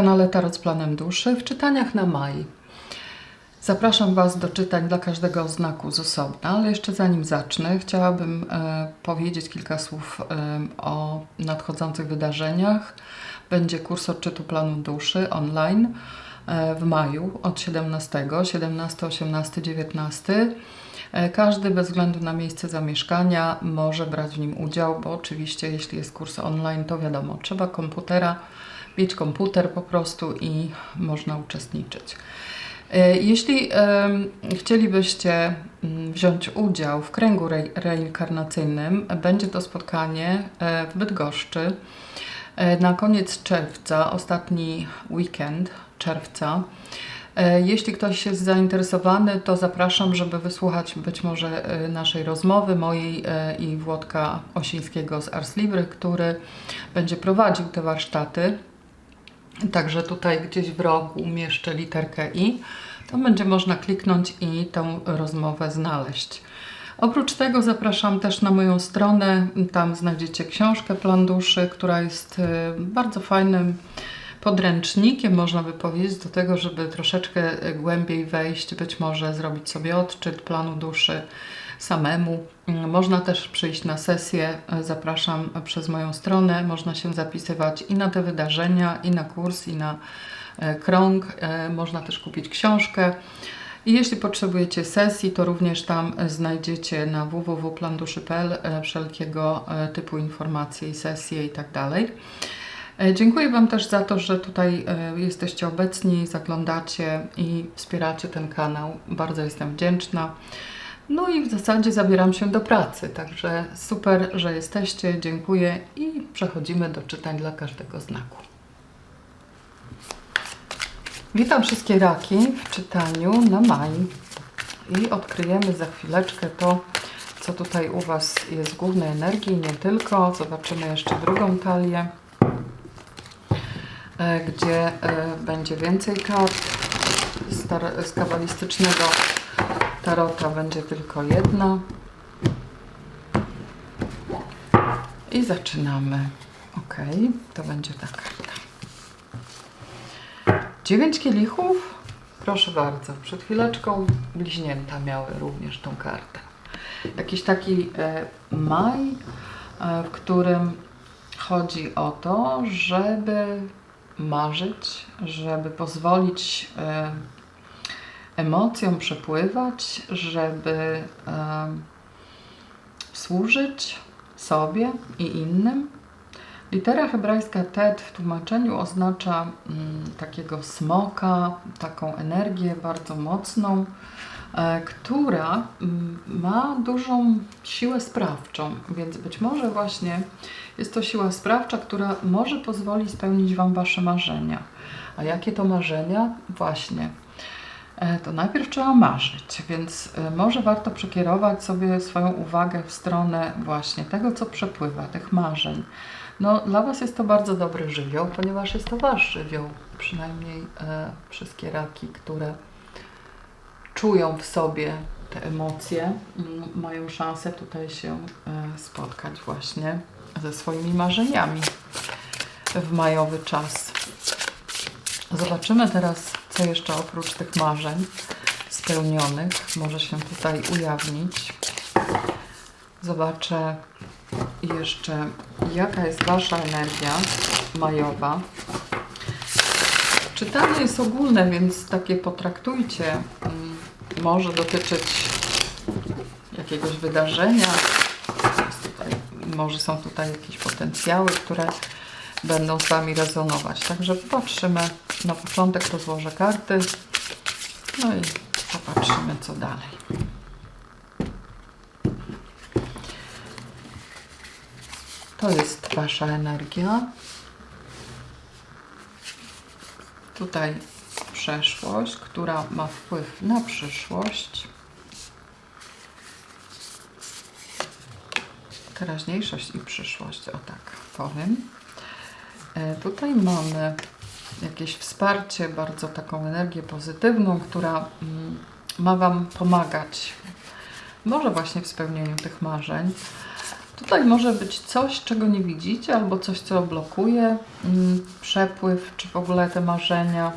na kanale Tarot z Planem Duszy w czytaniach na maj. Zapraszam Was do czytań dla każdego znaku z osobna, ale jeszcze zanim zacznę, chciałabym e, powiedzieć kilka słów e, o nadchodzących wydarzeniach. Będzie kurs odczytu planu duszy online e, w maju od 17, 17, 18, 19. E, Każdy bez względu na miejsce zamieszkania może brać w nim udział, bo oczywiście jeśli jest kurs online, to wiadomo, trzeba komputera, mieć komputer po prostu i można uczestniczyć. E, Jeśli chcielibyście mm, wziąć udział w kręgu re- reinkarnacyjnym, będzie to spotkanie e, w Bydgoszczy e, na koniec czerwca, ostatni weekend czerwca. Jeśli ktoś jest zainteresowany, to zapraszam, żeby wysłuchać być może naszej rozmowy, mojej i Włodka Osińskiego z Ars Libry, który będzie prowadził te warsztaty. Także tutaj gdzieś w rogu umieszczę literkę i. To będzie można kliknąć i tą rozmowę znaleźć. Oprócz tego zapraszam też na moją stronę. Tam znajdziecie książkę Plan Duszy, która jest e, bardzo fajnym podręcznikiem, można by powiedzieć, do tego, żeby troszeczkę e, głębiej wejść, być może zrobić sobie odczyt planu duszy samemu. Mm, Można też przyjść na sesję, e, zapraszam przez moją stronę. Można się zapisywać i na te wydarzenia, i na kurs, i na e, krąg. E, Można też kupić książkę. I jeśli potrzebujecie sesji, to również tam e, znajdziecie na www.planduszy.pl e, wszelkiego e, typu informacje i sesje i tak. E, Dziękuję Wam też za to, że tutaj e, jesteście obecni, zaglądacie i wspieracie ten kanał. Bardzo jestem wdzięczna. No i w zasadzie zabieram się do pracy, także super, że jesteście. Dziękuję i przechodzimy do czytań dla każdego znaku. Witam wszystkie raki w czytaniu na maj i odkryjemy za chwileczkę to, co tutaj u Was jest głównej energii, nie tylko. Zobaczymy jeszcze drugą talię, e, gdzie e, będzie więcej kart. Z kabalistycznego tarota będzie tylko jedna. I zaczynamy. Ok, to będzie ta karta. Dziewięć kielichów? Proszę bardzo. Przed chwileczką bliźnięta miały również tą kartę. Jakiś taki e, maj, e, w którym chodzi o to, żeby marzyć, żeby pozwolić e, emocjom przepływać, żeby e, służyć sobie i innym. Litera hebrajska Tet w tłumaczeniu oznacza mm, takiego smoka, taką energię bardzo mocną, e, która mm, ma dużą siłę sprawczą, więc być może właśnie jest to siła sprawcza, która może pozwolić spełnić Wam Wasze marzenia. A jakie to marzenia? Właśnie. E, To najpierw trzeba marzyć, więc e, może warto przekierować sobie swoją uwagę w stronę właśnie tego, co przepływa, tych marzeń. No, dla Was jest to bardzo dobry żywioł, ponieważ jest to Wasz żywioł, przynajmniej e, wszystkie raki, które czują w sobie te emocje, mają szansę tutaj się e, spotkać właśnie ze swoimi marzeniami w majowy czas. Zobaczymy teraz, co jeszcze oprócz tych marzeń spełnionych może się tutaj ujawnić. Zobaczę jeszcze, jaka jest Wasza energia majowa. Czytanie jest ogólne, więc takie potraktujcie. Mm, Może dotyczyć jakiegoś wydarzenia. Tutaj, może są tutaj jakieś potencjały, które będą z Wami rezonować. Także popatrzymy. Na początek rozłożę karty. No i popatrzymy, co dalej. To jest Wasza energia. Tutaj przeszłość, która ma wpływ na przyszłość. Teraźniejszość i przyszłość, o tak powiem. E, Tutaj mamy jakieś wsparcie, bardzo taką energię pozytywną, która mm, ma Wam pomagać, może właśnie w spełnieniu tych marzeń. Tutaj może być coś, czego nie widzicie, albo coś, co blokuje mm, przepływ, czy w ogóle te marzenia.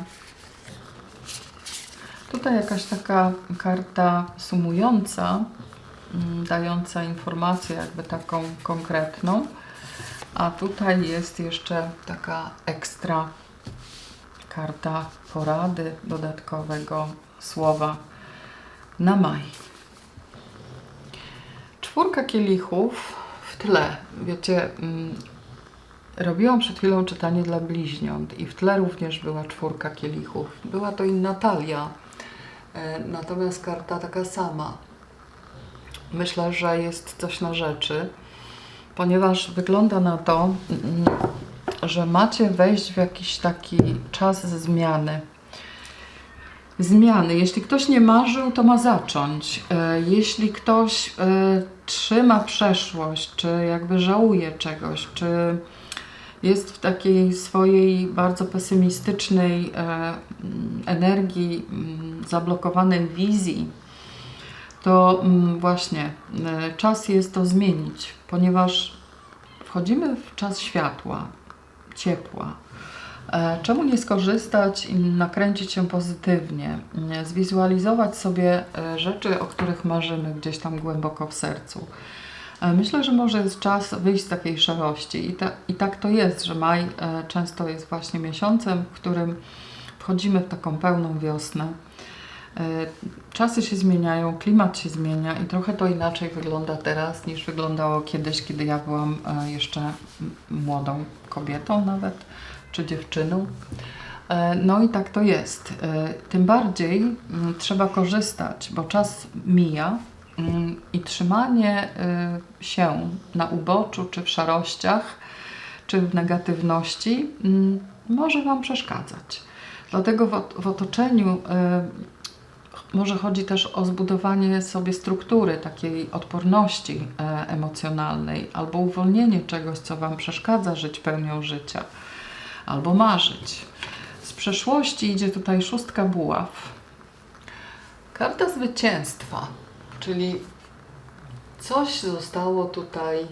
Tutaj jakaś taka karta sumująca, mm, dająca informację jakby taką konkretną. A tutaj jest jeszcze taka ekstra karta porady dodatkowego słowa na maj. Czwórka kielichów w tle. Wiecie, mm, robiłam przed chwilą czytanie dla bliźniąt i w tle również była czwórka kielichów. Była to i Natalia, e, natomiast karta taka sama. Myślę, że jest coś na rzeczy, ponieważ wygląda na to, mm, że macie wejść w jakiś taki czas zmiany. Zmiany. Jeśli ktoś nie marzył, to ma zacząć. E, Jeśli ktoś e, trzyma przeszłość, czy jakby żałuje czegoś, czy jest w takiej swojej bardzo pesymistycznej e, mm, energii, mm, zablokowanej wizji, to mm, właśnie czas jest to zmienić, ponieważ wchodzimy w czas światła, ciepła. E, Czemu nie skorzystać i nakręcić się pozytywnie, e, zwizualizować sobie e, rzeczy, o których marzymy gdzieś tam głęboko w sercu. Myślę, że może jest czas wyjść z takiej szarości i, ta, i tak to jest, że maj często jest właśnie miesiącem, w którym wchodzimy w taką pełną wiosnę. E, Czasy się zmieniają, klimat się zmienia i trochę to inaczej wygląda teraz niż wyglądało kiedyś, kiedy ja byłam e, jeszcze młodą kobietą nawet, czy dziewczyną. E, No i tak to jest. Tym bardziej mm, trzeba korzystać, bo czas mija mm, i trzymanie się na uboczu, czy w szarościach, czy w negatywności mm, może Wam przeszkadzać. Dlatego w, ot- w otoczeniu może chodzi też o zbudowanie sobie struktury takiej odporności e, emocjonalnej, albo uwolnienie czegoś, co Wam przeszkadza żyć pełnią życia, albo marzyć. Z przeszłości idzie tutaj szóstka buław. Karta zwycięstwa, czyli coś zostało tutaj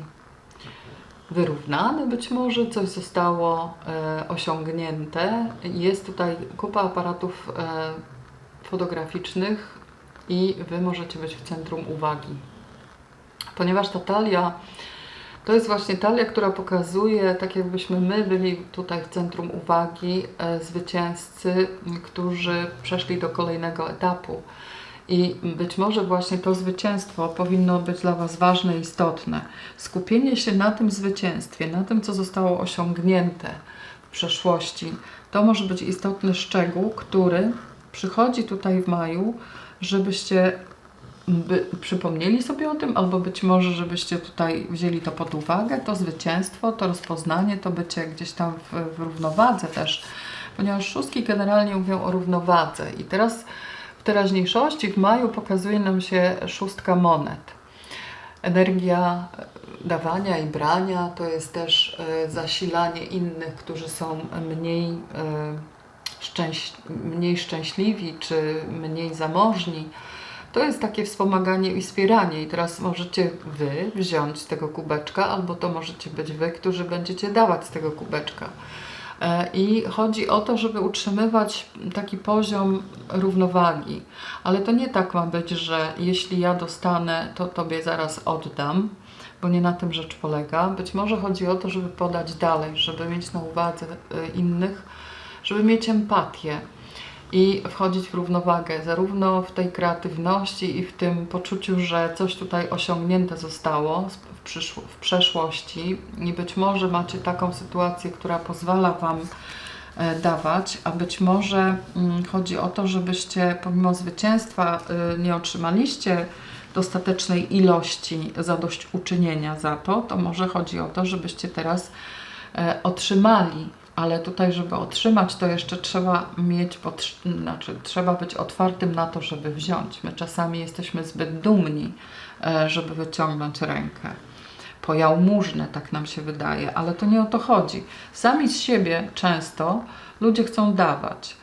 wyrównane, być może coś zostało e, osiągnięte. Jest tutaj kupa aparatów e, fotograficznych i Wy możecie być w centrum uwagi. Ponieważ ta talia to jest właśnie talia, która pokazuje, tak jakbyśmy my byli tutaj w centrum uwagi, e, zwycięzcy, którzy przeszli do kolejnego etapu. I być może właśnie to zwycięstwo powinno być dla Was ważne i istotne. Skupienie się na tym zwycięstwie, na tym, co zostało osiągnięte w przeszłości, to może być istotny szczegół, który przychodzi tutaj w maju, żebyście by przypomnieli sobie o tym, albo być może, żebyście tutaj wzięli to pod uwagę, to zwycięstwo, to rozpoznanie, to bycie gdzieś tam w, w równowadze też, ponieważ szóstki generalnie mówią o równowadze i teraz w teraźniejszości, w maju pokazuje nam się szóstka monet. Energia dawania i brania to jest też e, zasilanie innych, którzy są mniej, e, szczęś, mniej szczęśliwi czy mniej zamożni. To jest takie wspomaganie i wspieranie. I teraz możecie Wy wziąć z tego kubeczka, albo to możecie być Wy, którzy będziecie dawać z tego kubeczka. E, I chodzi o to, żeby utrzymywać taki poziom równowagi. Ale to nie tak ma być, że jeśli ja dostanę, to Tobie zaraz oddam, bo nie na tym rzecz polega. Być może chodzi o to, żeby podać dalej, żeby mieć na uwadze e, innych, żeby mieć empatię i wchodzić w równowagę, zarówno w tej kreatywności i w tym poczuciu, że coś tutaj osiągnięte zostało w, w przeszłości i być może macie taką sytuację, która pozwala Wam e, dawać, a być może mm, chodzi o to, żebyście pomimo zwycięstwa y, nie otrzymaliście dostatecznej ilości zadośćuczynienia za to, to może chodzi o to, żebyście teraz e, otrzymali ale tutaj, żeby otrzymać, to jeszcze trzeba mieć, znaczy trzeba być otwartym na to, żeby wziąć. My czasami jesteśmy zbyt dumni, e, żeby wyciągnąć rękę. Po jałmużnę, tak nam się wydaje, ale to nie o to chodzi. Sami z siebie często ludzie chcą dawać.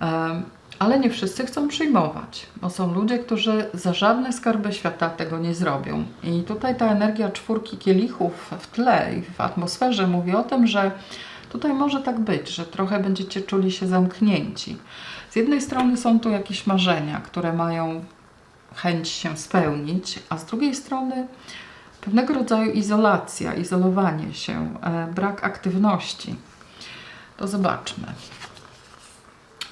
Em, ale nie wszyscy chcą przyjmować, bo są ludzie, którzy za żadne skarby świata tego nie zrobią. I tutaj ta energia czwórki kielichów w tle i w atmosferze mówi o tym, że tutaj może tak być, że trochę będziecie czuli się zamknięci. Z jednej strony są tu jakieś marzenia, które mają chęć się spełnić, a z drugiej strony pewnego rodzaju izolacja, izolowanie się, e, brak aktywności. To zobaczmy.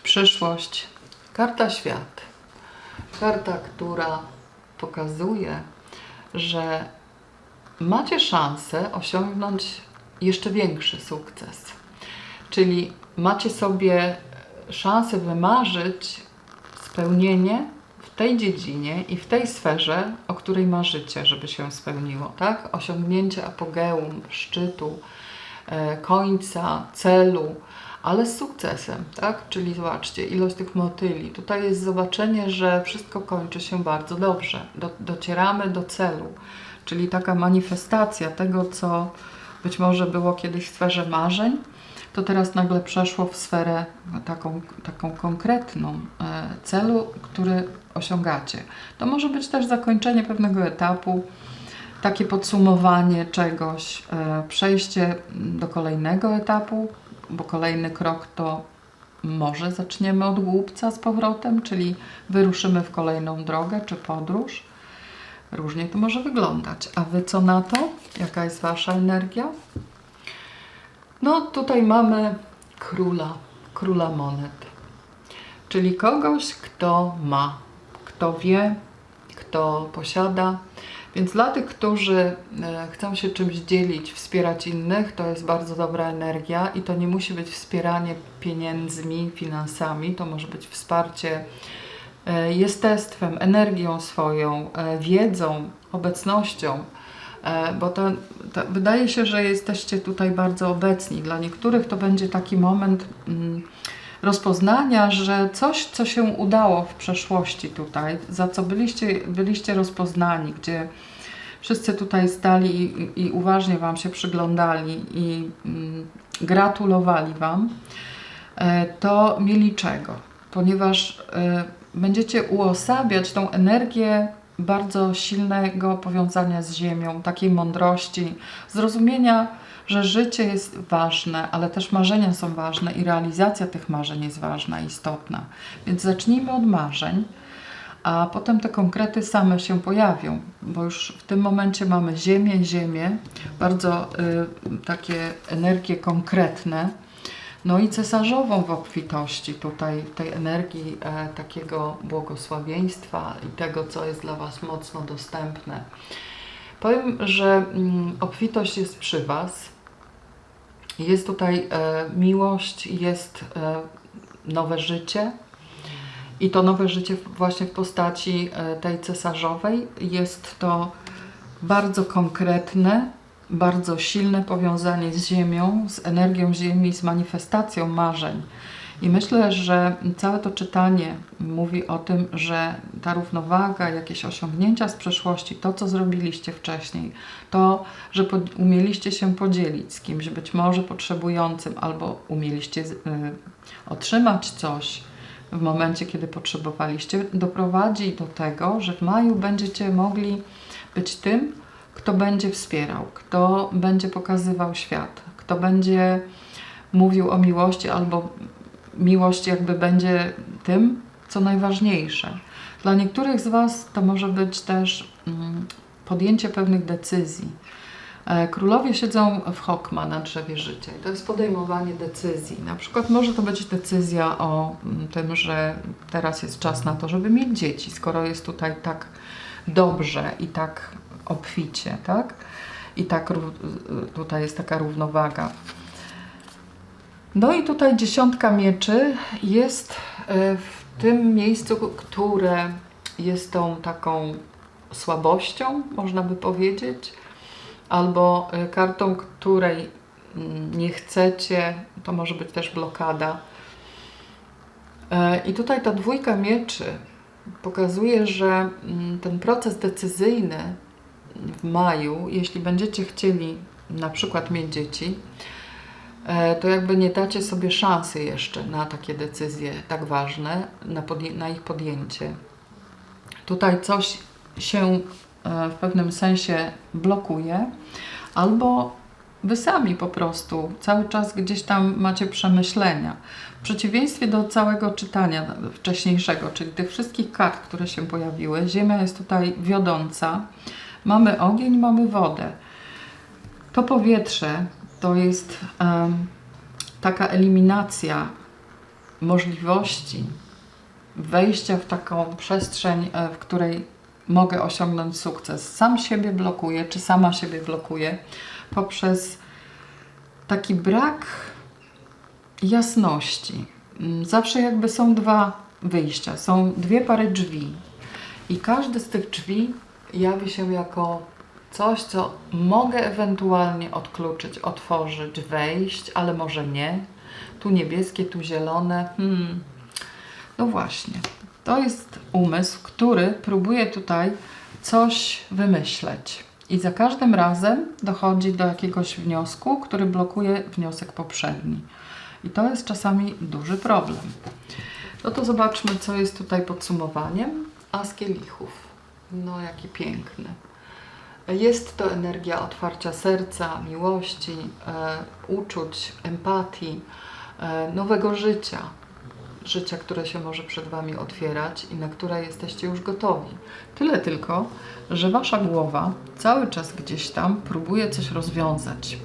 Przyszłość. Karta świat. Karta, która pokazuje, że macie szansę osiągnąć jeszcze większy sukces. Czyli macie sobie szansę wymarzyć spełnienie w tej dziedzinie i w tej sferze, o której marzycie, żeby się spełniło, tak? Osiągnięcie apogeum, szczytu, e, końca, celu, ale z sukcesem, tak? Czyli zobaczcie, ilość tych motyli. Tutaj jest zobaczenie, że wszystko kończy się bardzo dobrze. Do, docieramy do celu, czyli taka manifestacja tego, co być może było kiedyś w sferze marzeń, to teraz nagle przeszło w sferę taką, taką konkretną e, celu, który osiągacie. To może być też zakończenie pewnego etapu, takie podsumowanie czegoś, e, przejście do kolejnego etapu, bo kolejny krok to może zaczniemy od głupca z powrotem, czyli wyruszymy w kolejną drogę czy podróż. Różnie to może wyglądać. A wy co na to? Jaka jest wasza energia? No, tutaj mamy króla, króla monet, czyli kogoś, kto ma, kto wie, kto posiada. Więc dla tych, którzy e, chcą się czymś dzielić, wspierać innych, to jest bardzo dobra energia i to nie musi być wspieranie pieniędzmi, finansami, to może być wsparcie jestestwem, energią swoją, e, wiedzą, obecnością bo to, to, wydaje się, że jesteście tutaj bardzo obecni. Dla niektórych to będzie taki moment mm, rozpoznania, że coś, co się udało w przeszłości tutaj, za co byliście, byliście rozpoznani, gdzie wszyscy tutaj stali i, i uważnie Wam się przyglądali i mm, gratulowali Wam, e, to mieli czego? Ponieważ e, będziecie uosabiać tą energię bardzo silnego powiązania z Ziemią, takiej mądrości, zrozumienia, że życie jest ważne, ale też marzenia są ważne i realizacja tych marzeń jest ważna, istotna. Więc zacznijmy od marzeń, a potem te konkrety same się pojawią, bo już w tym momencie mamy Ziemię, Ziemię, bardzo y, takie energie konkretne no i cesarzową w obfitości tutaj, tej energii e, takiego błogosławieństwa i tego, co jest dla Was mocno dostępne. Powiem, że mm, obfitość jest przy Was. Jest tutaj e, miłość, jest e, nowe życie. I to nowe życie właśnie w postaci e, tej cesarzowej jest to bardzo konkretne, bardzo silne powiązanie z Ziemią, z energią Ziemi, z manifestacją marzeń. I myślę, że całe to czytanie mówi o tym, że ta równowaga, jakieś osiągnięcia z przeszłości, to co zrobiliście wcześniej, to, że umieliście się podzielić z kimś być może potrzebującym, albo umieliście y, otrzymać coś w momencie, kiedy potrzebowaliście, doprowadzi do tego, że w maju będziecie mogli być tym, kto będzie wspierał, kto będzie pokazywał świat, kto będzie mówił o miłości, albo miłość jakby będzie tym, co najważniejsze. Dla niektórych z Was to może być też mm, podjęcie pewnych decyzji. E, królowie siedzą w Hokma na drzewie życia i to jest podejmowanie decyzji. Na przykład może to być decyzja o mm, tym, że teraz jest czas na to, żeby mieć dzieci, skoro jest tutaj tak dobrze i tak obficie, tak? I tak tutaj jest taka równowaga. No i tutaj dziesiątka mieczy jest e, w tym miejscu, które jest tą taką słabością, można by powiedzieć, albo e, kartą, której mm, nie chcecie, to może być też blokada. E, I tutaj ta dwójka mieczy pokazuje, że mm, ten proces decyzyjny w maju, jeśli będziecie chcieli na przykład mieć dzieci, e, to jakby nie dacie sobie szansy jeszcze na takie decyzje tak ważne, na, na ich podjęcie. Tutaj coś się e, w pewnym sensie blokuje, albo wy sami po prostu cały czas gdzieś tam macie przemyślenia. W przeciwieństwie do całego czytania wcześniejszego, czyli tych wszystkich kart, które się pojawiły, Ziemia jest tutaj wiodąca. Mamy ogień, mamy wodę. To powietrze to jest em, taka eliminacja możliwości wejścia w taką przestrzeń, e, w której mogę osiągnąć sukces. Sam siebie blokuję, czy sama siebie blokuję poprzez taki brak jasności. Mm, Zawsze jakby są dwa wyjścia, są dwie pary drzwi. I każdy z tych drzwi jawi się jako coś, co mogę ewentualnie odkluczyć, otworzyć, wejść, ale może nie. Tu niebieskie, tu zielone. Hmm. No właśnie. To jest umysł, który próbuje tutaj coś wymyśleć. I za każdym razem dochodzi do jakiegoś wniosku, który blokuje wniosek poprzedni. I to jest czasami duży problem. No to zobaczmy, co jest tutaj podsumowaniem. As kielichów. No, jaki piękny. Jest to energia otwarcia serca, miłości, e, uczuć, empatii, e, nowego życia. Życia, które się może przed Wami otwierać i na które jesteście już gotowi. Tyle tylko, że Wasza głowa cały czas gdzieś tam próbuje coś rozwiązać.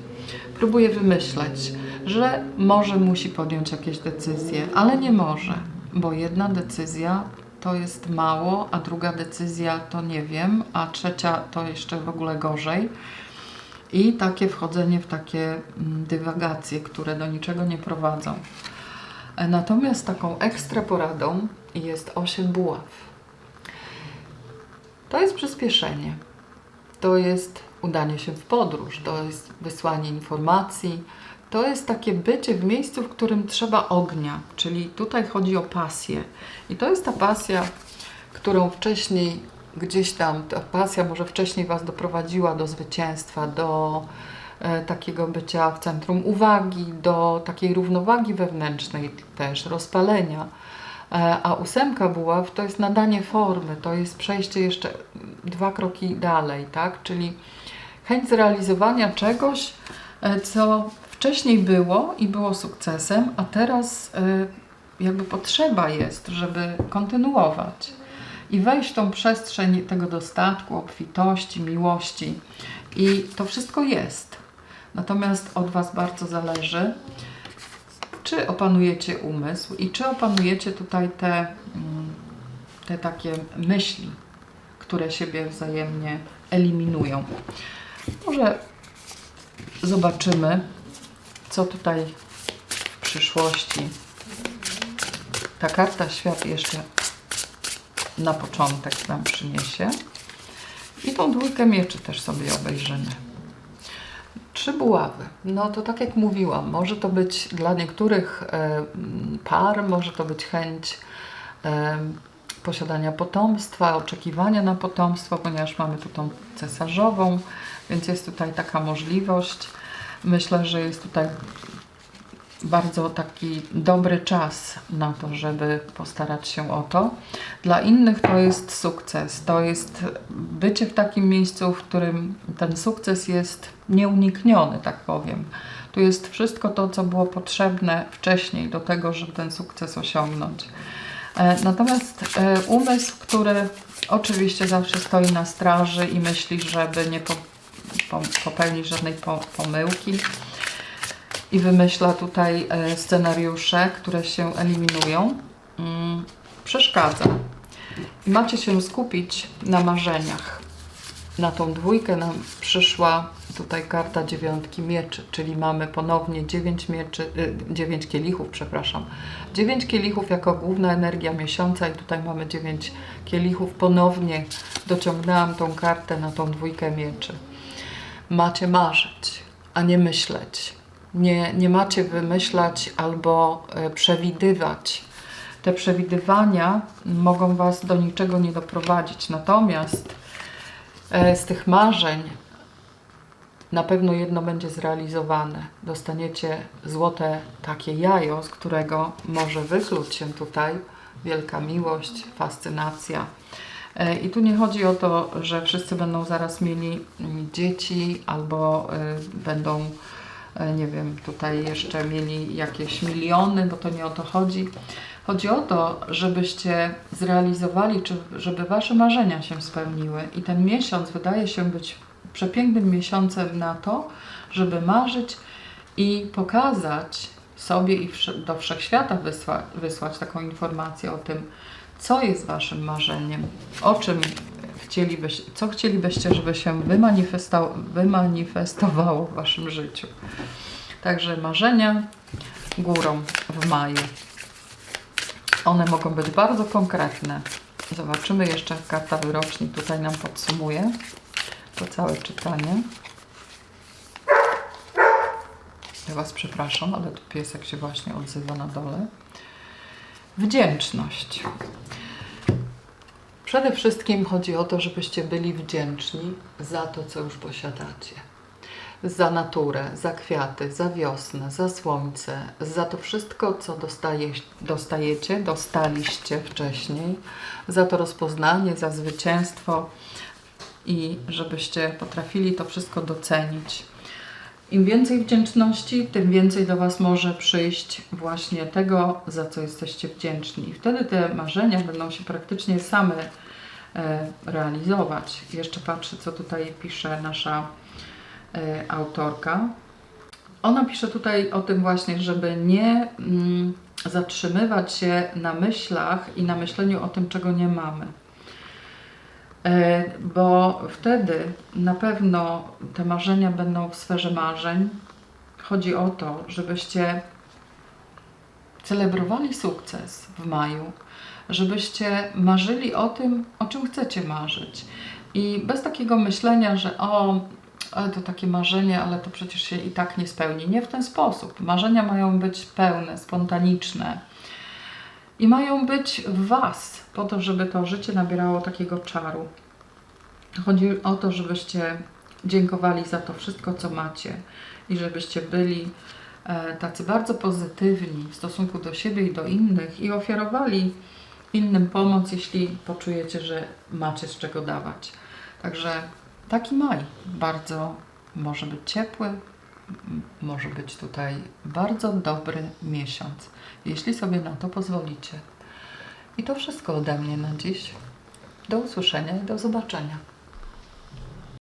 Próbuje wymyśleć, że może musi podjąć jakieś decyzje, ale nie może, bo jedna decyzja to jest mało, a druga decyzja to nie wiem, a trzecia to jeszcze w ogóle gorzej. I takie wchodzenie w takie mm, dywagacje, które do niczego nie prowadzą. E, Natomiast taką ekstra poradą jest 8 buław. To jest przyspieszenie. To jest udanie się w podróż, to jest wysłanie informacji, to jest takie bycie w miejscu, w którym trzeba ognia, czyli tutaj chodzi o pasję. I to jest ta pasja, którą wcześniej gdzieś tam, ta pasja może wcześniej Was doprowadziła do zwycięstwa, do e, takiego bycia w centrum uwagi, do takiej równowagi wewnętrznej też, rozpalenia. E, A ósemka buław to jest nadanie formy, to jest przejście jeszcze dwa kroki dalej, tak? Czyli chęć zrealizowania czegoś, e, co wcześniej było i było sukcesem, a teraz e, jakby potrzeba jest, żeby kontynuować i wejść w tą przestrzeń tego dostatku, obfitości, miłości. I to wszystko jest. Natomiast od Was bardzo zależy, czy opanujecie umysł i czy opanujecie tutaj te, mm, te takie myśli, które siebie wzajemnie eliminują. Może zobaczymy, co tutaj w przyszłości ta karta świat jeszcze na początek nam przyniesie. I tą dwójkę mieczy też sobie obejrzymy. Trzy buławy. No to tak jak mówiłam, może to być dla niektórych e, par, może to być chęć e, posiadania potomstwa, oczekiwania na potomstwo, ponieważ mamy tu tą cesarzową, więc jest tutaj taka możliwość. Myślę, że jest tutaj bardzo taki dobry czas na to, żeby postarać się o to. Dla innych to jest sukces. To jest bycie w takim miejscu, w którym ten sukces jest nieunikniony, tak powiem. Tu jest wszystko to, co było potrzebne wcześniej do tego, żeby ten sukces osiągnąć. E, Natomiast e, umysł, który oczywiście zawsze stoi na straży i myśli, żeby nie po, popełnić żadnej po, pomyłki, i wymyśla tutaj e, scenariusze, które się eliminują, mm, przeszkadza. I macie się skupić na marzeniach. Na tą dwójkę nam przyszła tutaj karta dziewiątki mieczy, czyli mamy ponownie dziewięć mieczy, y, dziewięć kielichów, przepraszam. Dziewięć kielichów jako główna energia miesiąca i tutaj mamy dziewięć kielichów. Ponownie dociągnęłam tą kartę na tą dwójkę mieczy. Macie marzyć, a nie myśleć nie, nie macie wymyślać albo e, przewidywać. Te przewidywania mogą Was do niczego nie doprowadzić. Natomiast e, z tych marzeń na pewno jedno będzie zrealizowane. Dostaniecie złote takie jajo, z którego może wykluć się tutaj wielka miłość, fascynacja. E, I tu nie chodzi o to, że wszyscy będą zaraz mieli mm, dzieci albo e, będą, e, nie wiem, tutaj jeszcze mieli jakieś miliony, bo to nie o to chodzi. Chodzi o to, żebyście zrealizowali, czy żeby Wasze marzenia się spełniły. I ten miesiąc wydaje się być przepięknym miesiącem na to, żeby marzyć i pokazać sobie i do wszechświata wysła, wysłać taką informację o tym, co jest Waszym marzeniem, o czym chcielibyście, co chcielibyście, żeby się wymanifestowało, w Waszym życiu. Także marzenia górą w maju. One mogą być bardzo konkretne. Zobaczymy jeszcze, karta wyrocznik tutaj nam podsumuje to całe czytanie. Ja Was przepraszam, ale tu piesek się właśnie odzywa na dole. Wdzięczność. Przede wszystkim chodzi o to, żebyście byli wdzięczni za to, co już posiadacie. Za naturę, za kwiaty, za wiosnę, za słońce, za to wszystko, co dostaje, dostajecie, dostaliście wcześniej, za to rozpoznanie, za zwycięstwo i żebyście potrafili to wszystko docenić. Im więcej wdzięczności, tym więcej do Was może przyjść właśnie tego, za co jesteście wdzięczni. I wtedy te marzenia będą się praktycznie same e, realizować. Jeszcze patrzę, co tutaj pisze nasza e, autorka. Ona pisze tutaj o tym właśnie, żeby nie mm, zatrzymywać się na myślach i na myśleniu o tym, czego nie mamy. E, bo wtedy na pewno te marzenia będą w sferze marzeń. Chodzi o to, żebyście celebrowali sukces w maju, żebyście marzyli o tym, o czym chcecie marzyć. I bez takiego myślenia, że o, ale to takie marzenie, ale to przecież się i tak nie spełni. Nie w ten sposób. Marzenia mają być pełne, spontaniczne i mają być w Was, po to, żeby to życie nabierało takiego czaru. Chodzi o to, żebyście dziękowali za to wszystko, co macie i żebyście byli e, tacy bardzo pozytywni w stosunku do siebie i do innych i ofiarowali innym pomoc, jeśli poczujecie, że macie z czego dawać. Także taki maj bardzo może być ciepły, może być tutaj bardzo dobry miesiąc, jeśli sobie na to pozwolicie. I to wszystko ode mnie na dziś. Do usłyszenia i do zobaczenia.